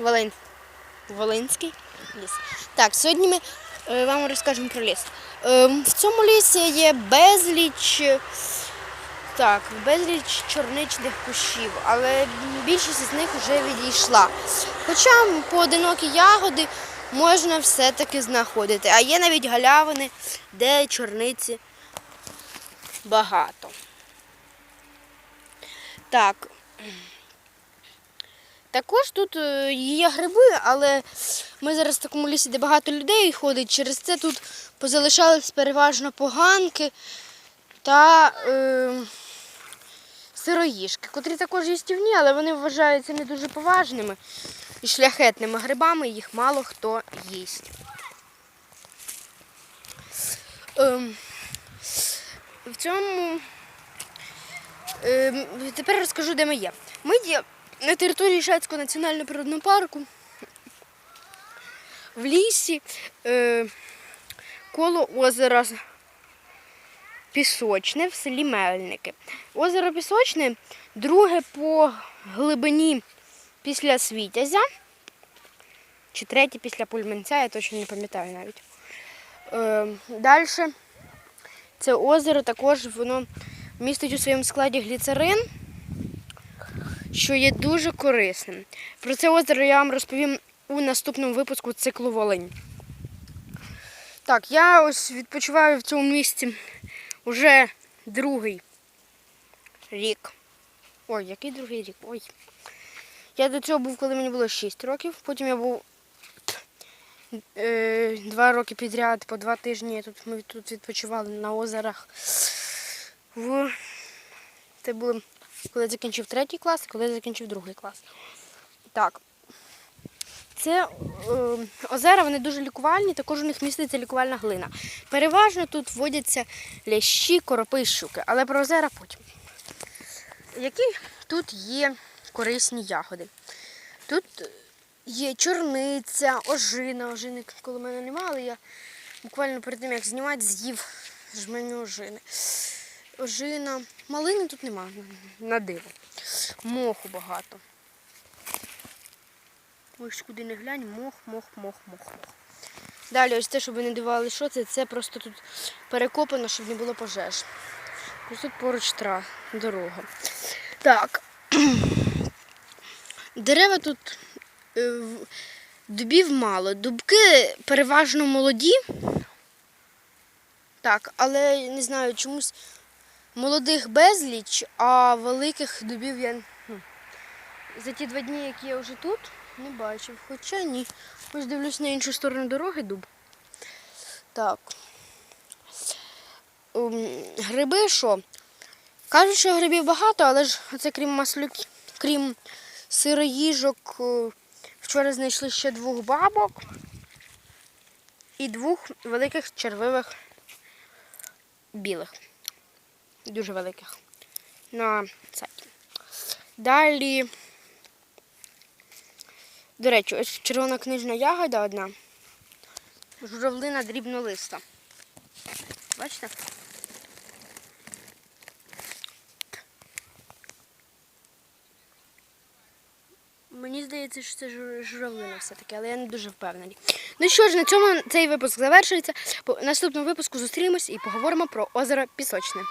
Волин... Волинський ліс. Так, сьогодні ми е, вам розкажемо про ліс. В цьому лісі є безліч. Так, безліч чорничних кущів, але більшість з них вже відійшла. Хоча поодинокі ягоди можна все-таки знаходити. А є навіть галявини, де чорниці багато. Так. Також тут е, є гриби, але ми зараз в такому лісі, де багато людей ходить, через це тут позалишались переважно поганки та е, сироїшки, котрі також їстівні, але вони вважаються не дуже поважними і шляхетними грибами, їх мало хто їсть. Ем, в цьому Ем, Тепер розкажу, де ми є. Ми є на території Шацького національного природного парку, в лісі, е, коло озера Пісочне в селі Мельники. Озеро Пісочне друге по глибині після Світязя, чи третє після Пульменця, я точно не пам'ятаю навіть. Е, Далі це озеро також воно містить у своєму складі гліцерин, що є дуже корисним. Про це озеро я вам розповім у наступному випуску циклу Волинь. Так, я ось відпочиваю в цьому місці вже другий рік. Ой, який другий рік? Ой. Я до цього був, коли мені було 6 років, потім я був е, два роки підряд, по два тижні тут ми тут відпочивали на озерах. В... Це було, коли закінчив третій клас, коли закінчив другий клас. Так. Це е, озера, вони дуже лікувальні, також у них міститься лікувальна глина. Переважно тут водяться лящі, коропи і щуки, але про озера потім. Які тут є корисні ягоди? Тут є чорниця, ожина. Ожини коли мене немає, але я буквально перед тим, як знімати, з'їв жменю ожини. Ожина. Малини тут нема, на диво. Моху багато. Ось куди не глянь, мох, мох, мох, мох, мох. Далі, ось те, щоб ви не дивали, що це, це просто тут перекопано, щоб не було пожеж. Ось тут поруч тра, дорога. Так. Дерева тут е, дубів мало. Дубки переважно молоді. Так, але не знаю, чомусь молодих безліч, а великих дубів я за ті два дні, які я вже тут, не бачив. Хоча ні. Ось дивлюсь на іншу сторону дороги дуб. Так. Ем, Гриби що? Кажуть, що грибів багато, але ж це крім маслюків, крім сироїжок, е, вчора знайшли ще двох бабок і двох великих червивих білих. Дуже великих. На сайті. Далі. До речі, ось червона книжна ягода одна. Журавлина дрібнолиста. Бачите? Мені здається, що це жур- журавлина все-таки, але я не дуже впевнений. Ну що ж, на цьому цей випуск завершується. По наступному випуску зустрінемось і поговоримо про озеро Пісочне.